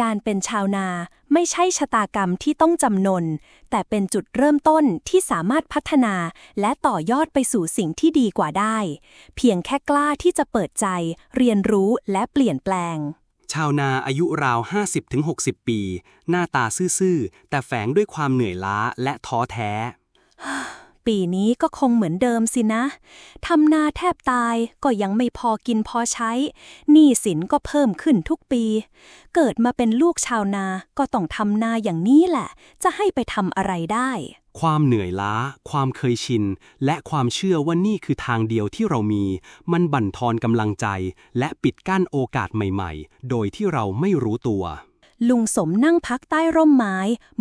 การเป็นชาวนาไม่ใช่ชะตากรรมที่ต้องจำนน แต่เป็นจุดเริ่มต้นที่สามารถพัฒนาและต่อยอดไปสู่สิ่งที่ดีกว่าได้ เพียงแค่กล้าที่จะเปิดใจ เรียนรู้และเปลี่ยนแปลง ชาวนาอายุราว 50-60 ปี หน้าตาซื่อๆ แต่แฝงด้วยความเหนื่อยล้าและท้อแท้ ปีนี้ก็คงเหมือนเดิมสินะ ทำนาแทบตายก็ยังไม่พอกินพอใช้ หนี้สินก็เพิ่มขึ้นทุกปี เกิดมาเป็นลูกชาวนาก็ต้องทำนาอย่างนี้แหละ จะให้ไปทำอะไรได้ ความเหนื่อยล้า ความเคยชิน และความเชื่อว่านี่คือทางเดียวที่เรามี มันบั่นทอนกำลังใจ และปิดกั้นโอกาสใหม่ ๆ โดยที่เราไม่รู้ตัว ลุงสมนั่งพักใต้ร่มไม้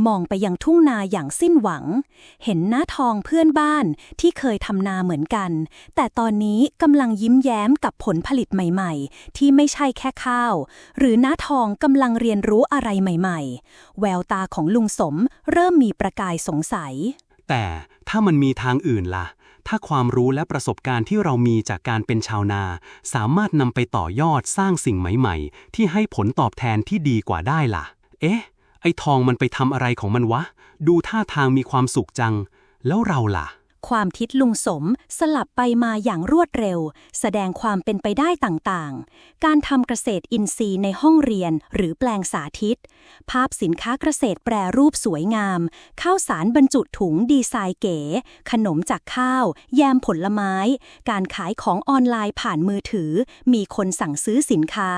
มองไปยังทุ่งนาอย่างสิ้นหวัง เห็นน้าทองเพื่อนบ้านที่เคยทำนาเหมือนกัน แต่ตอนนี้กำลังยิ้มแย้มกับผลผลิตใหม่ๆ ที่ไม่ใช่แค่ข้าว หรือน้าทองกำลังเรียนรู้อะไรใหม่ๆ แววตาของลุงสมเริ่มมีประกายสงสัย แต่ถ้ามันมีทางอื่นล่ะ ถ้าความรู้และประสบการณ์ที่เรามีจากการเป็นชาวนา สามารถนำไปต่อยอดสร้างสิ่งใหม่ ๆ ที่ให้ผลตอบแทนที่ดีกว่าได้ล่ะ เอ๊ะ ไอทองมันไปทำอะไรของมันวะ ดูท่าทางมีความสุขจัง แล้วเราล่ะ ความคิดลุงสมสลับไปมาอย่างรวดเร็ว แสดงความเป็นไปได้ต่างๆ การทำเกษตรอินทรีย์ในห้องเรียนหรือแปลงสาธิต ภาพสินค้าเกษตรแปรรูปสวยงาม ข้าวสารบรรจุถุงดีไซน์เก๋ ขนมจากข้าว แยมผลไม้ การขายของออนไลน์ผ่านมือถือ มีคนสั่งซื้อสินค้า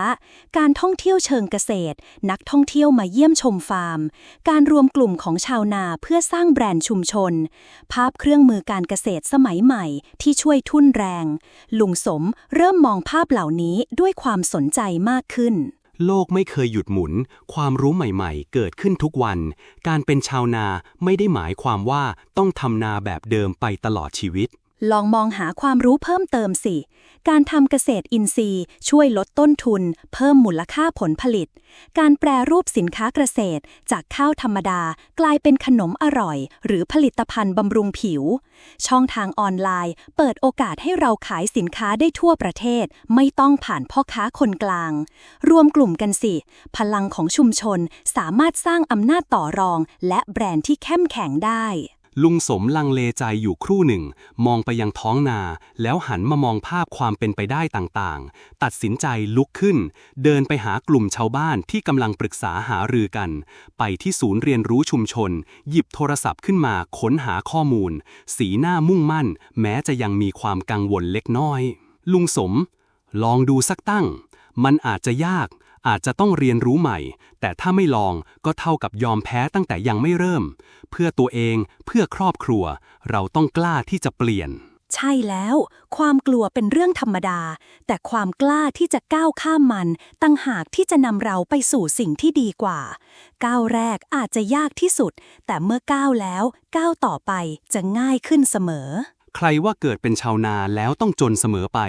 การท่องเที่ยวเชิงเกษตร นักท่องเที่ยวมาเยี่ยมชมฟาร์ม การรวมกลุ่มของชาวนาเพื่อสร้างแบรนด์ชุมชน ภาพเครื่องมือการเกษตรสมัยใหม่ที่ช่วยทุ่นแรง ลุงสมเริ่มมองภาพเหล่านี้ด้วยความสนใจมากขึ้น โลกไม่เคยหยุดหมุน ความรู้ใหม่ๆ เกิดขึ้นทุกวัน การเป็นชาวนาไม่ได้หมายความว่าต้องทำนาแบบเดิมไปตลอดชีวิต ลองมองหาความรู้เพิ่มเติมสิ การทำเกษตรอินทรีย์ ช่วยลดต้นทุน เพิ่มมูลค่าผลผลิต การแปรรูปสินค้าเกษตร จากข้าวธรรมดา กลายเป็นขนมอร่อย หรือผลิตภัณฑ์บำรุงผิว ช่องทางออนไลน์ เปิดโอกาสให้เราขายสินค้าได้ทั่วประเทศ ไม่ต้องผ่านพ่อค้าคนกลาง รวมกลุ่มกันสิ พลังของชุมชนสามารถสร้างอำนาจต่อรอง และแบรนด์ที่เข้มแข็งได้ ลุงสมลังเลใจอยู่ครู่หนึ่ง มองไปยังท้องนา แล้วหันมามองภาพความเป็นไปได้ต่างๆ ตัดสินใจลุกขึ้น เดินไปหากลุ่มชาวบ้านที่กำลังปรึกษาหารือกัน ไปที่ศูนย์เรียนรู้ชุมชน หยิบโทรศัพท์ขึ้นมาค้นหาข้อมูล สีหน้ามุ่งมั่น แม้จะยังมีความกังวลเล็กน้อย ลุงสม ลองดูสักตั้ง มันอาจจะยาก อาจจะต้องเรียนรู้ใหม่ แต่ถ้าไม่ลองก็เท่ากับยอมแพ้ตั้งแต่ยังไม่เริ่ม เพื่อตัวเองเพื่อครอบครัว เราต้องกล้าที่จะเปลี่ยน ใช่แล้ว ความกลัวเป็นเรื่องธรรมดา แต่ความกล้าที่จะก้าวข้ามมันตั้งหากที่จะนำเราไปสู่สิ่งที่ดีกว่า ก้าวแรกอาจจะยากที่สุด แต่เมื่อก้าวแล้ว ก้าวต่อไปจะง่ายขึ้นเสมอ ใครว่าเกิดเป็นชาวนาแล้วต้องจนเสมอไป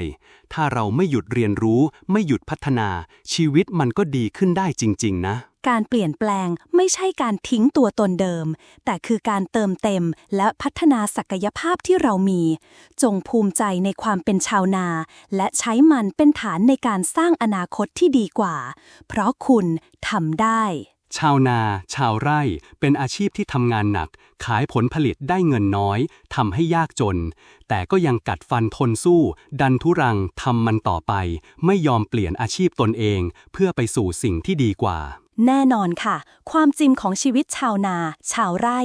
ถ้าเราไม่หยุดเรียนรู้ ไม่หยุดพัฒนา ชีวิตมันก็ดีขึ้นได้จริง ๆ นะ การเปลี่ยนแปลงไม่ใช่การทิ้งตัวตนเดิม แต่คือการเติมเต็มและพัฒนาศักยภาพที่เรามี จงภูมิใจในความเป็นชาวนา และใช้มันเป็นฐานในการสร้างอนาคตที่ดีกว่า เพราะคุณทำได้ ชาวนา ชาวไร่ เป็นอาชีพที่ทำงานหนัก ขายผลผลิตได้เงินน้อย ทำให้ยากจน แต่ก็ยังกัดฟันทนสู้ ดันทุรัง ทำมันต่อไป ไม่ยอมเปลี่ยนอาชีพตนเอง เพื่อไปสู่สิ่งที่ดีกว่า แน่นอนค่ะ ความจริงของชีวิตชาวนา ชาวไร่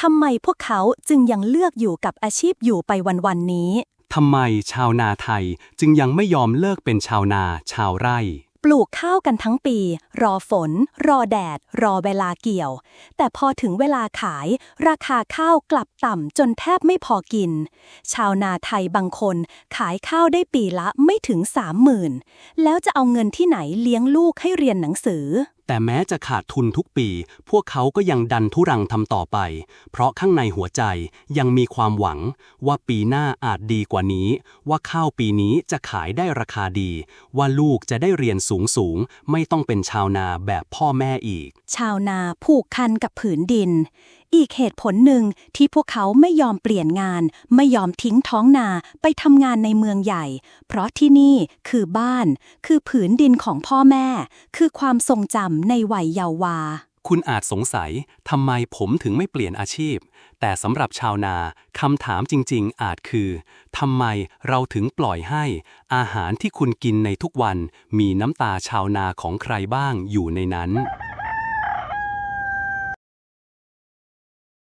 ทำไมพวกเขาจึงยังเลือกอยู่กับอาชีพอยู่ไปวันๆนี้ ทำไมชาวนาไทยจึงยังไม่ยอมเลิกเป็นชาวนา ชาวไร่ ปลูกข้าวกันทั้งปี รอฝน รอแดด รอเวลาเกี่ยว แต่พอถึงเวลาขาย ราคาข้าวกลับต่ำจนแทบไม่พอกิน ชาวนาไทยบางคน ขายข้าวได้ปีละไม่ถึงสามหมื่นแล้วจะเอาเงินที่ไหนเลี้ยงลูกให้เรียนหนังสือ แต่แม้จะขาดทุนทุกปี พวกเขาก็ยังดันทุรังทำต่อไป เพราะข้างในหัวใจยังมีความหวัง ว่าปีหน้าอาจดีกว่านี้ ว่าข้าวปีนี้จะขายได้ราคาดี ว่าลูกจะได้เรียนสูงสูง ไม่ต้องเป็นชาวนาแบบพ่อแม่อีก ชาวนาผูกคันกับผืนดิน อีกเหตุผลหนึ่งที่พวกเขาไม่ยอมเปลี่ยนงาน ไม่ยอมทิ้งท้องนาไปทำงานในเมืองใหญ่ เพราะที่นี่คือบ้าน คือผืนดินของพ่อแม่ คือความทรงจำในวัยเยาว์วา คุณอาจสงสัยทำไมผมถึงไม่เปลี่ยนอาชีพ แต่สำหรับชาวนาคำถามจริง ๆ อาจคือทำไมเราถึงปล่อยให้ อาหารที่คุณกินในทุกวัน มีน้ำตาชาวนาของใครบ้างอยู่ในนั้น